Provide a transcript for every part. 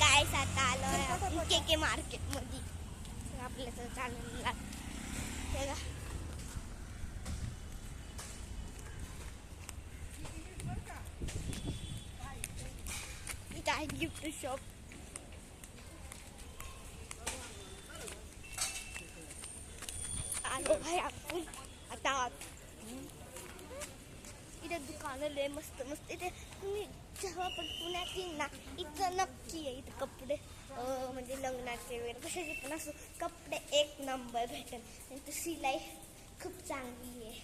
काय आता आलं के के मार्केटमध्ये आपल्या चालून हे इथं आहे गिफ्ट शॉप आलो भाई आपण. आता. इथे दुकानं लय मस्त मस्त इथे. तुम्ही जेव्हा पण पुण्यात येईन ना इथं नक्की आहे इथं कपडे म्हणजे लग्नाचे वगैरे कशाचे पण असो कपडे एक नंबर भेटेल. आणि इथं सिलाई खूप चांगली आहे.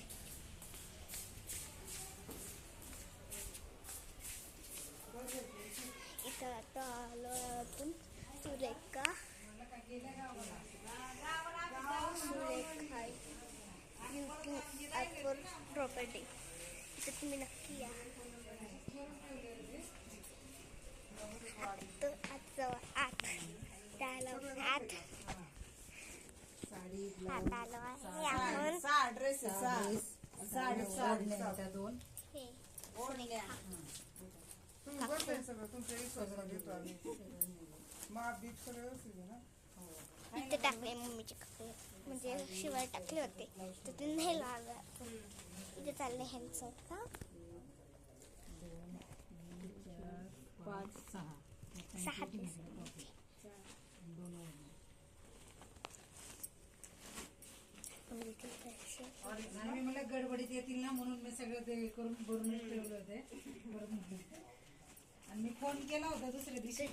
इथं आता आलो आपण सुरेखा. सुरेखा यूट्यूब ॲपवर प्रॉपर्टी इथं तुम्ही नक्की या तर आत जाऊ आत त्याला आत आत आलो आहे आपण सहा ड्रेस सहा साडी साडी दोन हे. तुम्ही बघताय सगळं तुमच्या विश्वासाला घेतो आम्ही माप बीप सगळं व्यवस्थित आहे ना इथे टाकले मम्मीचे कपडे. म्हणजे शिवाय टाकले होते. तर ते नाही लागलं इथे चालले ह्यांचं का पाच सहा सहा दिवस मी मला गडबडीत येतील ना म्हणून मी सगळं ते करून भरून ठेवले होते. भरून आणि मी फोन केला होता दुसऱ्या दिवशी.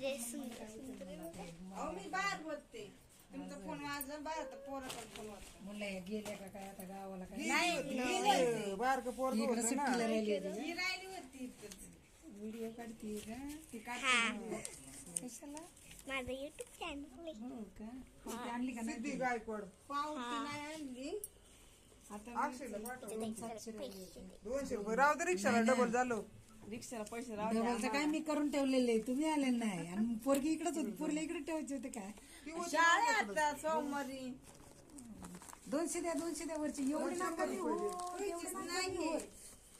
अहो मी बाहेर बोलते तुमचा फोन वाजला बाहेर तर पोराचा फोन वाजला म्हणलं हे गेले का काय? आता गावाला काय? नाही इकडं होतं ना. सुट्टीला राहिली होती. ही राहिली होती इथंच. व्हिडिओ काढते का? ती हा. काढते कशाला? माझं युट्यूब चॅनल आहे. हो का? आणली का नाही गायकवाड. पावती नाही आणली. आता पाठव. दोनशे रुपये. राहू दे रिक्षाला डबल झालो. रिक्षाला पैसे डबलचं काय मी करून ठेवलेले तुम्ही आले नाही. आणि पोरगी इकडेच होती. पोरला इकडे ठेवायचे होते काय? शाळे आता सोमवारी. दोनशे द्या दोनशे द्या वरची. एवढी नका देऊ. पैसेच नाही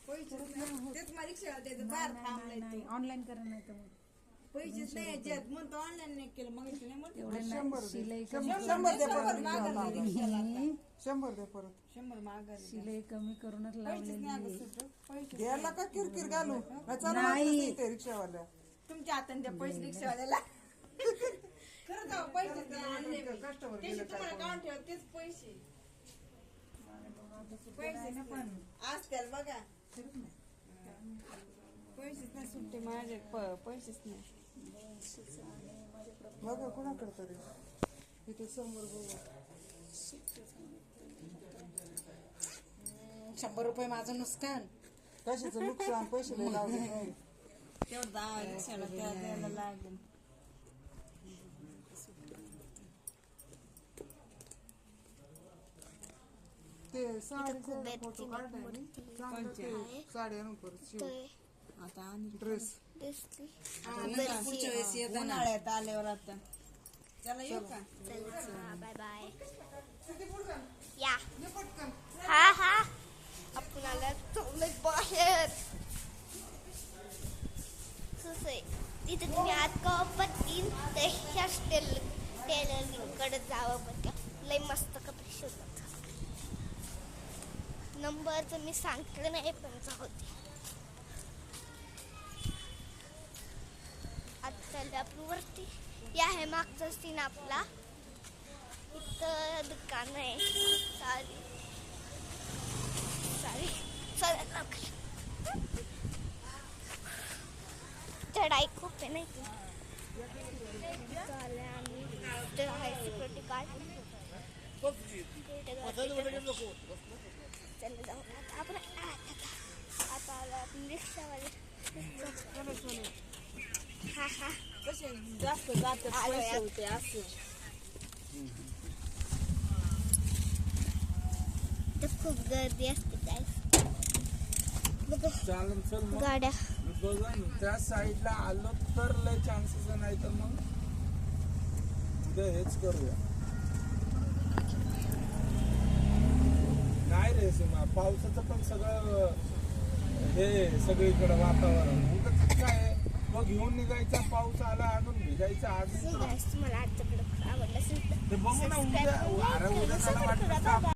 पैसेच नाही. तेच मला रिक्षाला द्यायचं. बाहेर थांबलाय नाही ऑनलाईन करा नाही तर मग. पैसेच नाही. याच्यात म्हणतो ऑनलाईन नाही केलं. मग इथे नाही म्हणतो. एवढे नाही. शिलाई कमी शंभर दे परत शंभर मागायला रिक्षाला आता. शंभर दे परत. शंभर मागायला शिलाई कमी करूनच पैसेच अगं. पैसे का किरकिर घालू? नाही चालू वाटलं ते रिक्षावाल्या. तुमच्या हाताने त्या पैसे रिक्षावाल्याला. खरं जाऊ पैसे नाही आणले मी. कस्टमर त्याचे तुम्हाला काढून ठेवा तेच पैसे. पैसे पण बघा. पैसेच नाही सुट्टे माझे प- पैसेच नाही. बघा कोणाकडे तरी. इथे समोर बघू. शंभर रुपये माझं नुकसान. कशाचं नुकसान पैसे लागेल. ते फोटो काढले साडी आणून परत आता आणि ड्रेस. पुढच्या वेळेस येत उन्हाळ्यात आल्यावर आता. चला येऊ का? बाय बाय या. हा हा. आपणाला चाललंय बाहेर. तिथे तुम्ही आत कपत येईल तर टेल टेलरिंगकडे जावं बरं लय मस्त कपडे शिवतात. नंबर तर मी सांगितलं नाही पण होते आता चाललं आपण वरती. या आहे मागचा सीन आपला. इथं दुकान आहे. सारी सारी चला चढाई खूप आहे नाही की? आम्ही. सिक्युरिटी गार्ड चला जाऊ. आपण आता. आता आलो आपण रिक्षावाले. हा हा. कसे जास्त जातात पैसे होते असं तर खूप गर्दी असते काय चालन चल मग गाड्या. मी बघन त्या साईडला आलो तर लय चान्सेस नाही तर मग उद्या हेच करूया नाही रे सीमा पावसाचं पण सगळं हे सगळीकडे वातावरण उगाच मग घेऊन निघायचा पाऊस आला आणून घे निघायचं आज. So guys, तुम्हाला आजचा ब्लॉग आवडला ते बघू ना उद्या अरे उद्या त्याला वाटलं